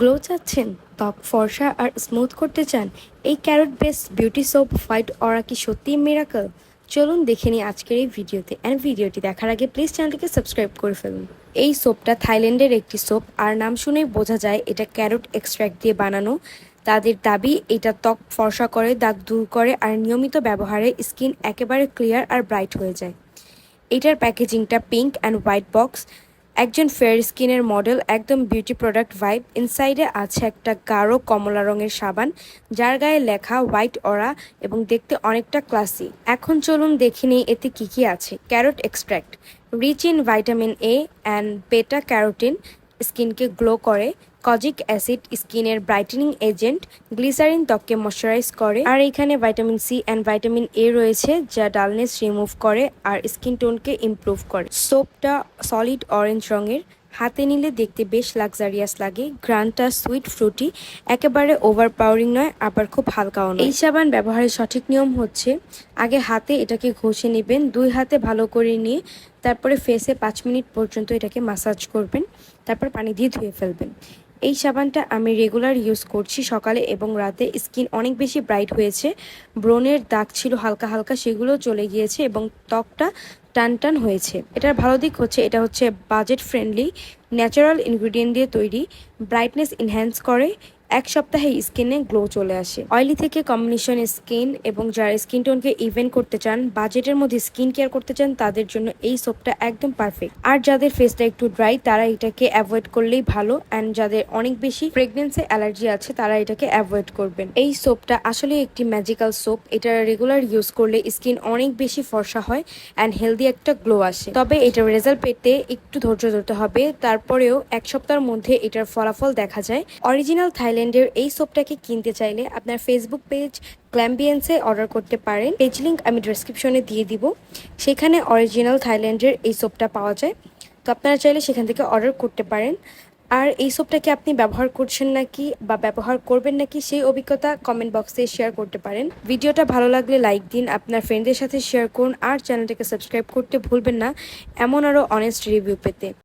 Glow চাচ্ছেন, ত্বক ফর্সা আর স্মুথ করতে চান, এই carrot based beauty soap white aura কি সত্যিই মেরাকল চলুন দেখে নিই আজকের এই ভিডিওতে অ্যান্ড ভিডিওটি দেখার আগে প্লিজ চ্যানেলটিকে সাবস্ক্রাইব করে ফেলুন। এই সোপটা থাইল্যান্ডের একটি সোপ, আর নাম শুনেই বোঝা যায় এটা ক্যারট এক্সট্র্যাক্ট দিয়ে বানানো। তাদের দাবি, এটা ত্বক ফর্সা করে, দাগ দূর করে আর নিয়মিত ব্যবহারে স্কিন একেবারে ক্লিয়ার আর ব্রাইট হয়ে যায়। এটার প্যাকেজিংটা পিঙ্ক অ্যান্ড হোয়াইট বক্স একজন ফেয়ার স্কিনের মডেল একদম বিউটি প্রোডাক্ট ভাইব ইনসাইডে আছে একটা গাঢ় কমলা রঙের সাবান, যার গায়ে লেখা হোয়াইট অরা এবং দেখতে অনেকটা ক্লাসি এখন চলুন দেখে নিই এতে কি কি আছে। Carrot extract rich in vitamin A and beta carotene স্কিনকে গ্লো করে। কজিক অ্যাসিড স্কিনের ব্রাইটেনিং এজেন্ট গ্লিসারিন ত্বককে ময়শ্চারাইজ করে। আর এখানে vitamin C and vitamin A রয়েছে, যা ডালনেস রিমুভ করে আর স্কিন টোনকে ইমপ্রুভ করে। সোপটা সলিড অরেঞ্জ রঙের। হাতে নিলে দেখতে বেশ লাক্সারিয়াস লাগে। গ্রানটা সুইট ফ্রুটি একেবারে ওভার পাওয়ারিং নয়, আবার খুব হালকাও নয়। এই সাবান ব্যবহারের সঠিক নিয়ম হচ্ছে, আগে হাতে এটাকে ঘষে নেবেন, দুই হাতে ভালো করে নিয়ে তারপরে ফেসে পাঁচ মিনিট পর্যন্ত এটাকে মাসাজ করবেন, তারপর পানি দিয়ে ধুয়ে ফেলবেন। এই সাবানটা আমি রেগুলার ইউজ করছি সকালে এবং রাতে। স্কিন অনেক বেশি ব্রাইট হয়েছে ব্রণের দাগ ছিল হালকা হালকা, সেগুলো চলে গিয়েছে এবং ত্বকটা টান টান হয়েছে। এটার ভালো দিক হচ্ছে, এটা হচ্ছে বাজেট ফ্রেন্ডলি ন্যাচারাল ইনগ্রিডিয়েন্ট দিয়ে তৈরি ব্রাইটনেস এনহ্যান্স করে এক সপ্তাহে স্কিনে গ্লো চলে আসে। অয়েলি থেকে কম্বিনেশন স্কিন এবং যারা স্কিন টোনকে ইভেন্ট করতে চান, বাজেটের মধ্যে স্কিন কেয়ার করতে চান, তাদের জন্য এই সোপটা একদম পারফেক্ট। আর যাদের ফেসটা একটু ড্রাই, তারা এটাকে অ্যাভয়েড করলেই ভালো। অ্যান্ড যাদের অনেক বেশি প্রেগনেন্সি অ্যালার্জি আছে, তারা এটাকে অ্যাভয়েড করবেন। এই সোপটা আসলে একটি ম্যাজিক্যাল সোপ। এটা রেগুলার ইউজ করলে স্কিন অনেক বেশি ফর্সা হয় অ্যান্ড হেলদি একটা গ্লো আসে। তবে এটার রেজাল্ট পেতে একটু ধৈর্য ধরতে হবে। তারপরেও এক সপ্তাহের মধ্যে এটার ফলাফল দেখা যায়। অরিজিনাল থাইল্যান্ডের এই সোপটাকে কিনতে চাইলে আপনার ফেসবুক পেজ ক্ল্যাম্বিয়েন্সে অর্ডার করতে পারেন। পেজ লিঙ্ক আমি ডিসক্রিপশনে দিয়ে দিব। সেখানে অরিজিনাল থাইল্যান্ডের এই সোপটা পাওয়া যায়। তো আপনারা চাইলে সেখান থেকে অর্ডার করতে পারেন। আর এই সোপটাকে আপনি ব্যবহার করছেন নাকি বা ব্যবহার করবেন নাকি সেই অভিজ্ঞতা কমেন্ট বক্সে শেয়ার করতে পারেন। ভিডিওটা ভালো লাগলে লাইক দিন, আপনার ফ্রেন্ডদের সাথে শেয়ার করুন। আর চ্যানেলটাকে সাবস্ক্রাইব করতে ভুলবেন না। এমন আরও অনেস্ট রিভিউ পেতে।